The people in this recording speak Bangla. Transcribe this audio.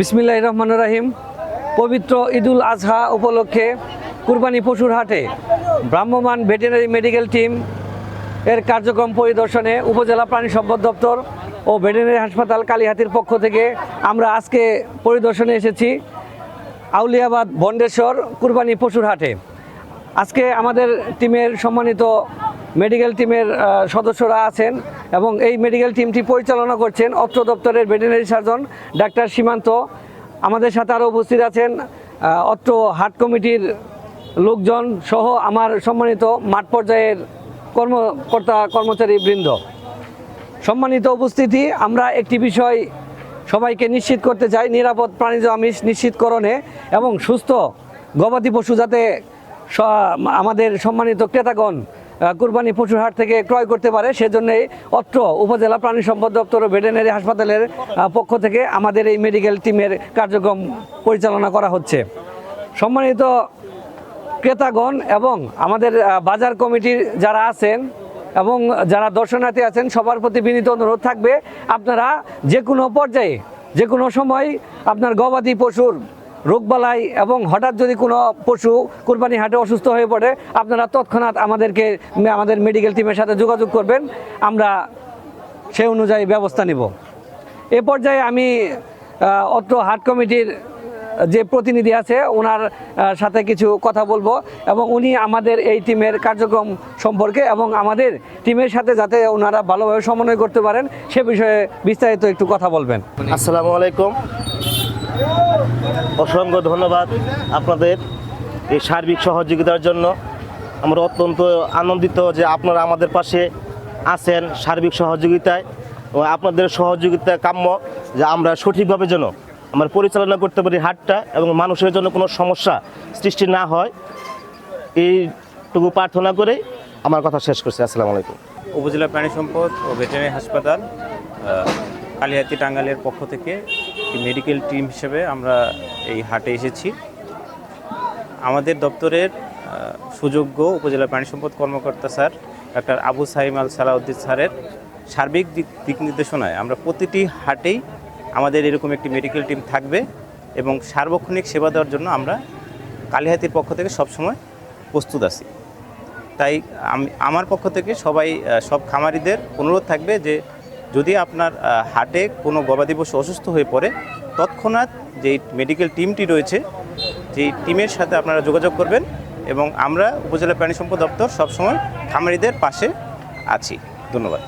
বিসমিল্লাহ রহমান রাহিম। পবিত্র ঈদুল আজহা উপলক্ষে কুরবানি পশুর হাটে ভ্রাম্যমাণ ভেটেরিনারি মেডিকেল টিম এর কার্যক্রম পরিদর্শনে উপজেলা প্রাণী সম্পদ দপ্তর ও ভেটেরিনারি হাসপাতাল কালীহাতির পক্ষ থেকে আমরা আজকে পরিদর্শনে এসেছি আউলিয়াবাদ বন্ডেশ্বর কুরবানি পশুর হাটে। আজকে আমাদের টিমের সম্মানিত মেডিকেল টিমের সদস্যরা আছেন। এবং এই মেডিকেল টিমটি পরিচালনা করছেন অত্র দপ্তরের ভেটেরিনারি সার্জন ডাক্তার সীমান্ত। আমাদের সাথে আরও উপস্থিত আছেন অত্র হাট কমিটির লোকজন সহ আমার সম্মানিত মাঠ পর্যায়ের কর্মকর্তা, কর্মচারী বৃন্দ। সম্মানিত উপস্থিতি, আমরা একটি বিষয় সবাইকে নিশ্চিত করতে চাই, নিরাপদ প্রাণীজ আমিষ নিশ্চিতকরণে এবং সুস্থ গবাদি পশু যাতে আমাদের সম্মানিত ক্রেতাগণ কুরবানি পশুর হাট থেকে ক্রয় করতে পারে। সেজন্যই অত্র উপজেলা প্রাণী সম্পদ দপ্তর ও হাসপাতালের পক্ষ থেকে আমাদের এই মেডিকেল টিমের কার্যক্রম পরিচালনা করা হচ্ছে। সম্মানিত ক্রেতাগণ এবং আমাদের বাজার কমিটির যারা আছেন এবং যারা দর্শনার্থী আছেন, সবার প্রতি বিনীত অনুরোধ থাকবে, আপনারা যে কোনো পর্যায়ে, যে কোনো সময় আপনার গবাদি পশুর রোগবালাই এবং হঠাৎ যদি কোনো পশু কুরবানি হাটে অসুস্থ হয়ে পড়ে, আপনারা তৎক্ষণাৎ আমাদেরকে আমাদের মেডিকেল টিমের সাথে যোগাযোগ করবেন। আমরা সেই অনুযায়ী ব্যবস্থা নিব। এ পর্যায়ে আমি অত্র হাট কমিটির যে প্রতিনিধি আছে, ওনার সাথে কিছু কথা বলব এবং উনি আমাদের এই টিমের কার্যক্রম সম্পর্কে এবং আমাদের টিমের সাথে যাতে ওনারা ভালোভাবে সমন্বয় করতে পারেন, সে বিষয়ে বিস্তারিত একটু কথা বলবেন। আসসালামু আলাইকুম। অসংখ্য ধন্যবাদ আপনাদের এই সার্বিক সহযোগিতার জন্য। আমরা অত্যন্ত আনন্দিত যে আপনারা আমাদের পাশে আছেন সার্বিক সহযোগিতায় এবং আপনাদের সহযোগিতা কাম্য যে আমরা সঠিকভাবে যেন আমরা পরিচালনা করতে পারি হাটটা এবং মানুষের জন্য কোনো সমস্যা সৃষ্টি না হয়। এইটুকু প্রার্থনা করে আমার কথা শেষ করছি। আসসালামু আলাইকুম। উপজেলা প্রাণী সম্পদ ও ভেটেরিনারি হাসপাতাল আহ, কালিহাতি টাঙ্গাইলের পক্ষ থেকে একটি মেডিকেল টিম হিসেবে আমরা এই হাটে এসেছি। আমাদের দপ্তরের সুযোগ্য উপজেলা প্রাণী সম্পদ কর্মকর্তা স্যার, ডাক্তার আবু সাইম আল সালাউদ্দিন স্যারের সার্বিক দিক দিক নির্দেশনায় আমরা প্রতিটি হাটেই আমাদের এরকম একটি মেডিকেল টিম থাকবে এবং সার্বক্ষণিক সেবা দেওয়ার জন্য আমরা কালিহাতির পক্ষ থেকে সবসময় প্রস্তুত আছি। তাই আমি, আমার পক্ষ থেকে সবাই সব খামারিদের অনুরোধ থাকবে যে যদি আপনার হাটে কোনো গবাদি পশু অসুস্থ হয়ে পড়ে, তৎক্ষণাৎ যেই মেডিকেল টিমটি রয়েছে, যেই টিমের সাথে আপনারা যোগাযোগ করবেন এবং আমরা উপজেলা প্রাণী সম্পদ দপ্তর সবসময় খামারিদের পাশে আছি। ধন্যবাদ।